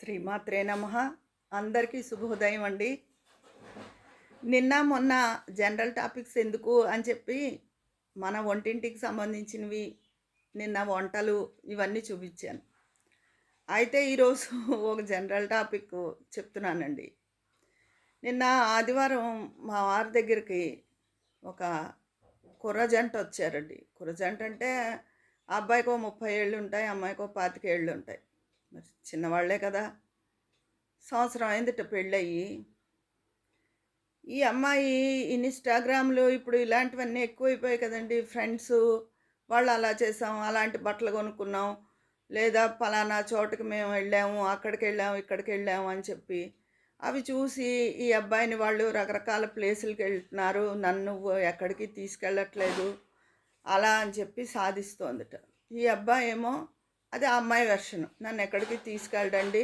శ్రీమాత్రే నమ. అందరికీ శుభోదయం అండి. నిన్న మొన్న జనరల్ టాపిక్స్ ఎందుకు అని చెప్పి మన వంటింటికి సంబంధించినవి నిన్న వంటలు ఇవన్నీ చూపించాను. అయితే ఈరోజు ఒక జనరల్ టాపిక్ చెప్తున్నానండి. నిన్న ఆదివారం మా వారి దగ్గరికి ఒక కుర్రజంట వచ్చారండి. కుర్రజంట అంటే అబ్బాయికో ముప్పై ఏళ్ళు ఉంటాయి అమ్మాయికో పాతిక ఏళ్ళు ఉంటాయి. మరి చిన్నవాళ్ళే కదా. సంవత్సరం అయిందిట పెళ్ళయి. ఈ అమ్మాయి ఇన్స్టాగ్రామ్లు ఇప్పుడు ఇలాంటివన్నీ ఎక్కువైపోయాయి కదండి. ఫ్రెండ్స్ వాళ్ళు అలా చేసాం అలాంటి బట్టలు కొనుక్కున్నాం లేదా పలానా చోటుకి మేము వెళ్ళాము అక్కడికి వెళ్ళాము ఇక్కడికి వెళ్ళాము అని చెప్పి. అవి చూసి ఈ అబ్బాయిని వాళ్ళు రకరకాల ప్లేసులకి వెళ్తున్నారు నన్ను ఎక్కడికి తీసుకెళ్ళట్లేదు అలా అని చెప్పి సాధిస్తోందట. ఈ అబ్బాయి ఏమో అది ఆ అమ్మాయి వెర్షన్ నన్ను ఎక్కడికి తీసుకెళ్ళండి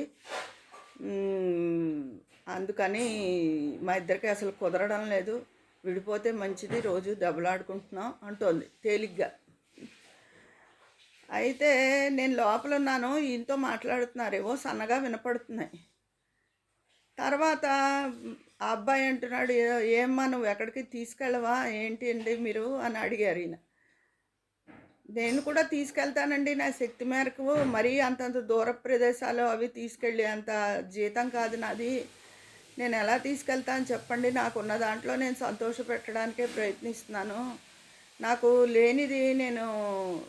అందుకని మా ఇద్దరికి అసలు కుదరడం లేదు. విడిపోతే మంచిది రోజు దెబ్బలాడుకుంటున్నాం అంటోంది తేలిగ్గా. అయితే నేను లోపల ఉన్నాను ఈయనతో మాట్లాడుతున్నారేవో సన్నగా వినపడుతున్నాయి. తర్వాత ఆ అబ్బాయి అంటున్నాడు ఏమ్మా నువ్వు ఎక్కడికి తీసుకెళ్ళవా? ఏంటి అండి మీరు? అని అడిగారు ఈయన. నేను కూడా తీసుకెళ్తానండి నా శక్తి మేరకు. మరీ అంతంత దూర ప్రదేశాలు అవి తీసుకెళ్ళి అంత జీతం కాదు నాది. నేను ఎలా తీసుకెళ్తాను చెప్పండి. నాకున్న దాంట్లో నేను సంతోష పెట్టడానికే ప్రయత్నిస్తున్నాను. నాకు లేనిది నేను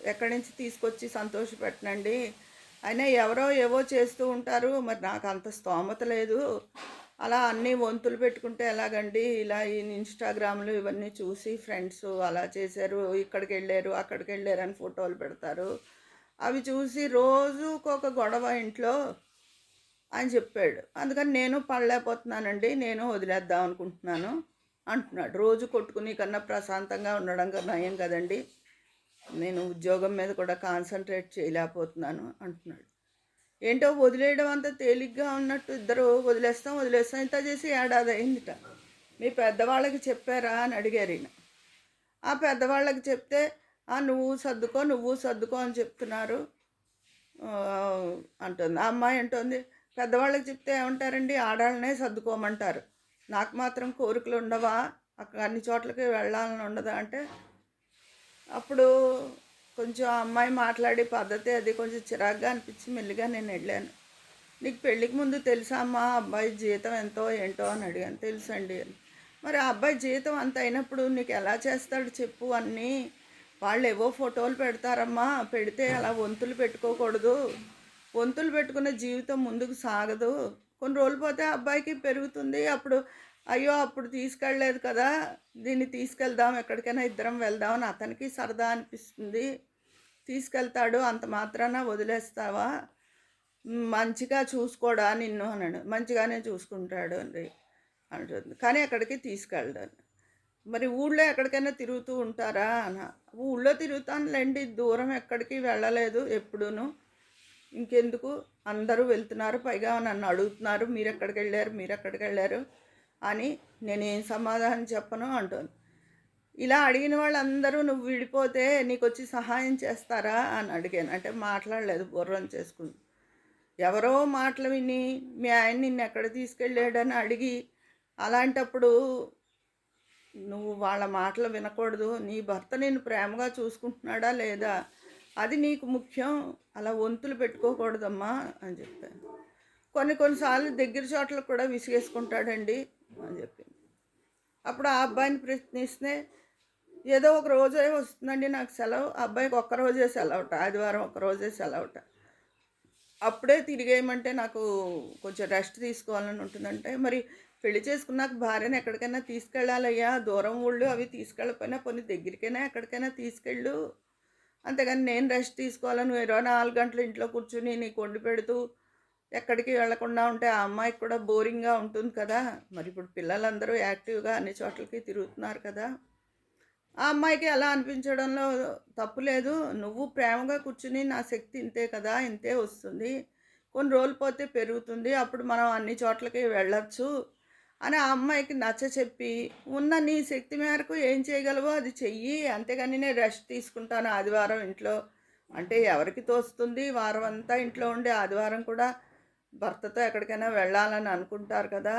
ఎక్కడి నుంచి తీసుకొచ్చి సంతోష పెట్టనండి అయినా ఎవరో ఏవో చేస్తూ ఉంటారు. మరి నాకు అంత స్తోమత లేదు. అలా అన్నీ వంతులు పెట్టుకుంటే ఎలాగండి? ఇలా ఈ ఇన్స్టాగ్రామ్లు ఇవన్నీ చూసి ఫ్రెండ్స్ అలా చేశారు ఇక్కడికి వెళ్ళారు అక్కడికి వెళ్ళారు అని ఫోటోలు పెడతారు. అవి చూసి రోజుకొక గొడవ ఇంట్లో అని చెప్పాడు. అందుకని నేను పడలేకపోతున్నానండి నేను వదిలేద్దాం అనుకుంటున్నాను అంటున్నాడు. రోజు కొట్టుకుని కన్నా ప్రశాంతంగా ఉండడం నయం కదండి? నేను ఉద్యోగం మీద కూడా కాన్సన్ట్రేట్ చేయలేకపోతున్నాను అంటున్నాడు. ఏంటో వదిలేయడం అంత తేలిగ్గా ఉన్నట్టు ఇద్దరు వదిలేస్తాం వదిలేస్తాం ఇంత చేసి ఏడాది అయిందిట మీ పెద్దవాళ్ళకి చెప్పారా అని అడిగారు ఈయన. ఆ పెద్దవాళ్ళకి చెప్తే "ఆ, నువ్వు సర్దుకో నువ్వు సర్దుకో అని చెప్తున్నారు. అంటుంది. ఆ అమ్మాయి అంటుంది పెద్దవాళ్ళకి చెప్తే ఏమంటారండి? ఆడాళ్ళనే సర్దుకోమంటారు. నాకు మాత్రం కోరికలు ఉండవా? అక్కడ అన్ని చోట్లకి వెళ్ళాలని ఉండదా? అంటే అప్పుడు కొంచెం అమ్మాయి మాట్లాడే పద్ధతి అది కొంచెం చిరాగ్గా అనిపించి మెల్లిగా నేను వెళ్ళాను. నీకు పెళ్ళికి ముందు తెలుసా అమ్మా ఆ అబ్బాయి జీతం ఎంతో ఏంటో అని అడిగాను. తెలుసండి. అని మరి ఆ అబ్బాయి జీతం అంత అయినప్పుడు నీకు ఎలా చేస్తాడు చెప్పు అన్నీ. వాళ్ళు ఏవో ఫోటోలు పెడతారమ్మా. పెడితే అలా వంతులు పెట్టుకోకూడదు. వంతులు పెట్టుకున్న జీవితం ముందుకు సాగదు. కొన్ని రోజులు పోతే అబ్బాయికి పెరుగుతుంది. అప్పుడు అయ్యో అప్పుడు తీసుకెళ్ళలేదు కదా. దీన్ని తీసుకెళ్దాం ఎక్కడికైనా ఇద్దరం వెళ్దాం అని అతనికి సరదా అనిపిస్తుంది. తీసుకెళ్తాడు అంత మాత్రాన వదిలేస్తావా? మంచిగా చూసుకోడా నిన్ను అన్నాడు. మంచిగానే చూసుకుంటాడు అండి అంటుంది. కానీ అక్కడికి తీసుకెళ్ళాను మరి ఊళ్ళో ఎక్కడికైనా తిరుగుతూ ఉంటారా? అన్న. ఊళ్ళో తిరుగుతానులేండి దూరం ఎక్కడికి వెళ్ళలేదు ఎప్పుడూను. ఇంకెందుకు? అందరూ వెళ్తున్నారు పైగా నన్ను అడుగుతున్నారు మీరు ఎక్కడికి వెళ్ళారు మీరు ఎక్కడికి వెళ్ళారు అని నేనేం సమాధానం చెప్పను అంటుంది. ఇలా అడిగిన వాళ్ళందరూ నువ్వు విడిపోతే నీకు వచ్చి సహాయం చేస్తారా? అని అడిగాను. అంటే మాట్లాడలేదు బుర్రం చేసుకుంది. ఎవరో మాటలు విని మీ ఆయన నిన్ను ఎక్కడ తీసుకెళ్ళాడని అడిగి అలాంటప్పుడు నువ్వు వాళ్ళ మాటలు వినకూడదు. నీ భర్త నేను ప్రేమగా చూసుకుంటున్నాడా లేదా? అది నీకు ముఖ్యం. అలా వంతులు పెట్టుకోకూడదమ్మా అని చెప్పాను. కొన్ని కొన్నిసార్లు దగ్గర చోట్ల కూడా విసిగేసుకుంటాడండి అని చెప్పింది. అప్పుడు ఆ అబ్బాయిని ప్రశ్నిస్తే ఏదో ఒక రోజే వస్తుందండి నాకు సెలవు. అబ్బాయికి ఒక్క రోజే సెలవుట. ఆదివారం ఒక్క రోజే సెలవుట. అప్పుడే తిరిగేయమంటే నాకు కొంచెం రెస్ట్ తీసుకోవాలని ఉంటుందంటే మరి పెళ్ళి చేసుకున్నాక భార్యను ఎక్కడికైనా తీసుకెళ్ళాలయ్యా. దూరం ఊళ్ళు అవి తీసుకెళ్ళకపోయినా కొన్ని దగ్గరికైనా ఎక్కడికైనా తీసుకెళ్ళు. అంతేగాని నేను రెస్ట్ తీసుకోవాలను నువ్వు ఇరవై నాలుగు గంటలు ఇంట్లో కూర్చుని నీకు వండి పెడుతూ ఎక్కడికి వెళ్ళకుండా ఉంటే ఆ అమ్మాయికి కూడా బోరింగ్గా ఉంటుంది కదా. మరి ఇప్పుడు పిల్లలందరూ యాక్టివ్గా అన్ని చోట్లకి తిరుగుతున్నారు కదా. ఆ అమ్మాయికి అలా అనిపించడంలో తప్పు లేదు. నువ్వు ప్రేమగా కూర్చుని నా శక్తి ఇంతే కదా ఇంతే వస్తుంది. కొన్ని రోజులు పోతే పెరుగుతుంది. అప్పుడు మనం అన్ని చోట్లకి వెళ్ళచ్చు అని ఆ అమ్మాయికి నచ్చ చెప్పి ఉన్న నీ శక్తి మేరకు ఏం చేయగలవో అది చెయ్యి. అంతేగాని నేను రెస్ట్ తీసుకుంటాను ఆదివారం ఇంట్లో. అంటే ఎవరికి తోస్తుంది? వారం అంతా ఇంట్లో ఉండి ఆదివారం కూడా భర్తతో ఎక్కడికైనా వెళ్ళాలని అనుకుంటారు కదా.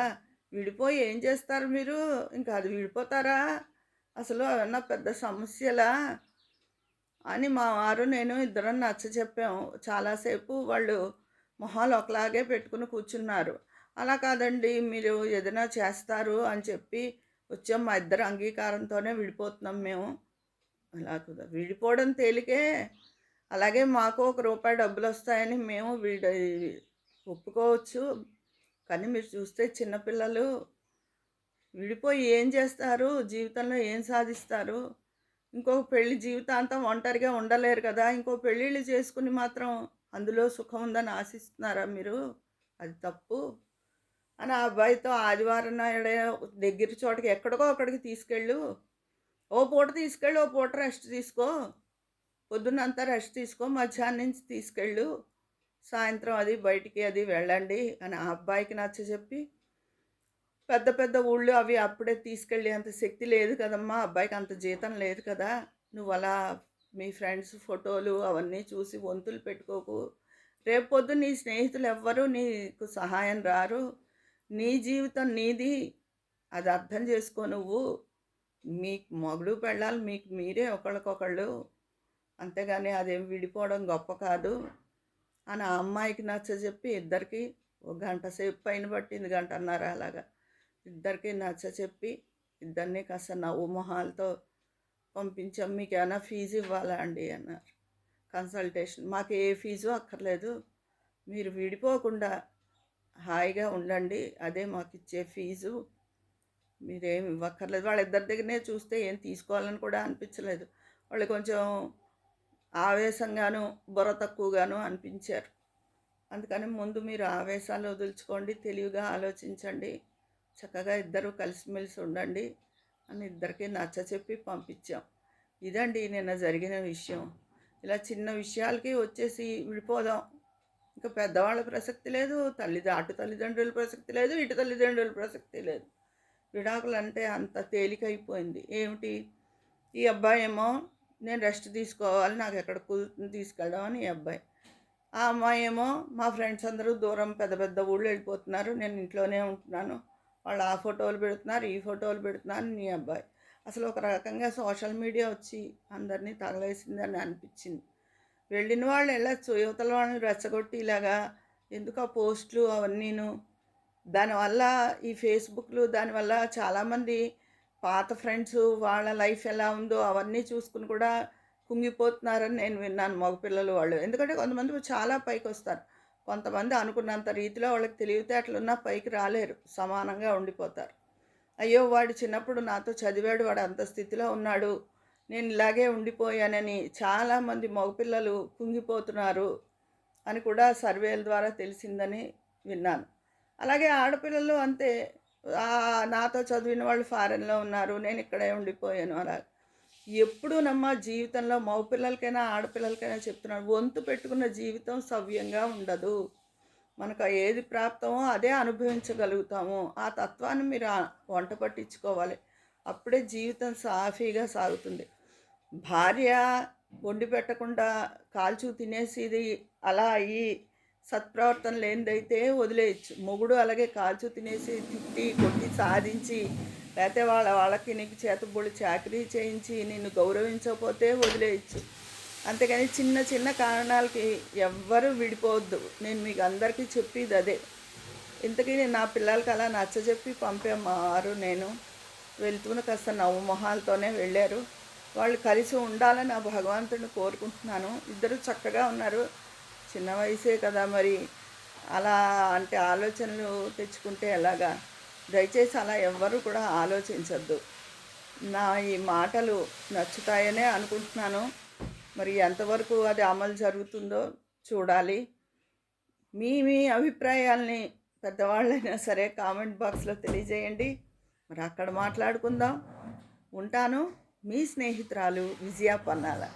విడిపోయి ఏం చేస్తారు మీరు? ఇంకా అది విడిపోతారా? అసలు ఏమన్నా పెద్ద సమస్యలా అని మా వారు నేను ఇద్దరం నచ్చ చెప్పాము చాలాసేపు వాళ్ళు మొహాలు ఒకలాగే పెట్టుకుని కూర్చున్నారు. అలా కాదండి మీరు ఏదైనా చేస్తారు అని చెప్పి వచ్చాం. మా ఇద్దరు అంగీకారంతోనే విడిపోతున్నాం మేము. అలా కుదర విడిపోవడం తేలికే. అలాగే మాకు ఒక రూపాయి డబ్బులు వస్తాయని మేము విడి ఒప్పుకోవచ్చు. కానీ మీరు చూస్తే చిన్నపిల్లలు విడిపోయి ఏం చేస్తారు? జీవితంలో ఏం సాధిస్తారు? ఇంకొక పెళ్ళి జీవితాంతం ఒంటరిగా ఉండలేరు కదా. ఇంకో పెళ్ళిళ్ళు చేసుకుని మాత్రం అందులో సుఖం ఉందని ఆశిస్తున్నారా మీరు? అది తప్పు. అని ఆ అబ్బాయితో ఆదివారం నాడే దగ్గర చోటకి ఎక్కడికో అక్కడికి తీసుకెళ్ళు. ఓ పూట తీసుకెళ్ళు ఓ పూట రెస్ట్ తీసుకో. పొద్దున్నంతా రెస్ట్ తీసుకో మధ్యాహ్నం నుంచి తీసుకెళ్ళు. సాయంత్రం అది బయటికి అది వెళ్ళండి అని ఆ అబ్బాయికి నచ్చ చెప్పి పెద్ద పెద్ద ఊళ్ళు అవి అప్పుడే తీసుకెళ్ళి అంత శక్తి లేదు కదమ్మా అబ్బాయికి అంత జీతం లేదు కదా. నువ్వు అలా మీ ఫ్రెండ్స్ ఫోటోలు అవన్నీ చూసి వంతులు పెట్టుకోకు. రేపు పొద్దు నీ స్నేహితులు ఎవ్వరూ నీకు సహాయం రారు. నీ జీవితం నీది. అది అర్థం చేసుకో నువ్వు. మీకు మొగుడు పెళ్ళాలి మీకు మీరే ఒకళ్ళకొకళ్ళు. అంతేగాని అదేం విడిపోవడం గొప్ప కాదు. అని ఆ అమ్మాయికి నచ్చ చెప్పి ఇద్దరికి ఒక గంట సేపు పైన పట్టింది గంట అన్నారు అలాగా. ఇద్దరికి నచ్చ చెప్పి ఇద్దరిని కాస్త నవ్వు మొహాలతో పంపించాం. మీకు ఏమైనా ఫీజు ఇవ్వాలా అండి అన్నారు. కన్సల్టేషన్. మాకు ఏ ఫీజు అక్కర్లేదు. మీరు విడిపోకుండా హాయిగా ఉండండి. అదే మాకు ఇచ్చే ఫీజు. మీరేం ఇవ్వక్కర్లేదు. వాళ్ళిద్దరి దగ్గరనే చూస్తే ఏం తీసుకోవాలని కూడా అనిపించలేదు. వాళ్ళు కొంచెం ఆవేశంగాను బుర్ర తక్కువగాను అనిపించారు. అందుకని ముందు మీరు ఆవేశాలు వదులుచుకోండి. తెలివిగా ఆలోచించండి. చక్కగా ఇద్దరు కలిసిమెలిసి ఉండండి అని ఇద్దరికి నచ్చ చెప్పి పంపించాం. ఇదండి నిన్న జరిగిన విషయం. ఇలా చిన్న విషయాలకి వచ్చేసి విడిపోదాం. ఇంకా పెద్దవాళ్ళ ప్రసక్తి లేదు తల్లి అటు తల్లిదండ్రుల ప్రసక్తి లేదు ఇటు తల్లిదండ్రుల ప్రసక్తి లేదు. విడాకులు అంటే అంత తేలికైపోయింది. ఏమిటి? ఈ అబ్బాయి ఏమో నేను రెస్ట్ తీసుకోవాలి నాకు ఎక్కడ కుదురుతుంది తీసుకెళ్ళడం అని ఈ అబ్బాయి. ఆ అమ్మాయి ఏమో మా ఫ్రెండ్స్ అందరూ దూరం పెద్ద పెద్ద ఊళ్ళు వెళ్ళిపోతున్నారు నేను ఇంట్లోనే ఉంటున్నాను. వాళ్ళు ఆ ఫోటోలు పెడుతున్నారు ఈ ఫోటోలు పెడుతున్నారు నీ అబ్బాయి. అసలు ఒక రకంగా సోషల్ మీడియా వచ్చి అందరినీ తగలేసిందని అనిపించింది. వెళ్ళిన వాళ్ళు వెళ్ళచ్చు యువతల వాళ్ళని రెచ్చగొట్టి ఇలాగా ఎందుకు ఆ పోస్టులు అవన్నీను? దానివల్ల ఈ ఫేస్బుక్లు దానివల్ల చాలామంది పాత ఫ్రెండ్స్ వాళ్ళ లైఫ్ ఎలా ఉందో అవన్నీ చూసుకుని కూడా కుంగిపోతున్నారని నేను విన్నాను మగపిల్లలు వాళ్ళు. ఎందుకంటే కొంతమంది చాలా పైకి వస్తారు. కొంతమంది అనుకున్నంత రీతిలో వాళ్ళకి తెలివితేటలున్నా పైకి రాలేరు సమానంగా ఉండిపోతారు. అయ్యో వాడు చిన్నప్పుడు నాతో చదివాడు వాడు అంత స్థితిలో ఉన్నాడు నేను ఇలాగే ఉండిపోయానని చాలామంది మగపిల్లలు కుంగిపోతున్నారు అని కూడా సర్వేల ద్వారా తెలిసిందని విన్నాను. అలాగే ఆడపిల్లలు అంతే నాతో చదివిన వాళ్ళు ఫారెన్లో ఉన్నారు నేను ఇక్కడే ఉండిపోయాను అలా ఎప్పుడు నమ్మ జీవితంలో మగపిల్లలకైనా ఆడపిల్లలకైనా చెప్తున్నాను వంతు పెట్టుకున్న జీవితం సవ్యంగా ఉండదు. మనకు ఏది ప్రాప్తమో అదే అనుభవించగలుగుతాము. ఆ తత్వాన్ని మీరు వంట పట్టించుకోవాలి. అప్పుడే జీవితం సాఫీగా సాగుతుంది. భార్య వండి పెట్టకుండా కాల్చు తినేసిది అలా అయ్యి సత్ప్రవర్తన లేనిదైతే వదిలేయచ్చు. మొగుడు అలాగే కాల్చు తినేసి తిట్టి కొట్టి సాధించి లేకపోతే వాళ్ళ వాళ్ళకి నీకు చేతబొడి చాకరీ చేయించి నిన్ను గౌరవించకపోతే వదిలేయచ్చు. అంతేకాని చిన్న చిన్న కారణాలకి ఎవ్వరూ విడిపోవద్దు. నేను మీకు అందరికీ చెప్పేది అదే. ఇంతకీ నేను నా పిల్లలకి అలా నచ్చజెప్పి పంపేమారు నేను. వెళ్తూనే కాస్త నవ్వు మొహాలతోనే వెళ్ళారు. వాళ్ళు కలిసి ఉండాలని నా భగవంతుడిని కోరుకుంటున్నాను. ఇద్దరు చక్కగా ఉన్నారు. చిన్న వయసే కదా మరి. అలా అంటే ఆలోచనలు తెచ్చుకుంటే ఎలాగా? దయచేసి అలా ఎవ్వరూ కూడా ఆలోచించద్దు. నా ఈ మాటలు నచ్చుతాయనే అనుకుంటున్నాను. మరి ఎంతవరకు అది అమలు జరుగుతుందో చూడాలి. మీ మీ అభిప్రాయాల్ని పెద్దవాళ్ళైనా సరే కామెంట్ బాక్స్లో తెలియజేయండి. మరి అక్కడ మాట్లాడుకుందాం. ఉంటాను. మీ స్నేహితురాలు విజయ పన్నాల.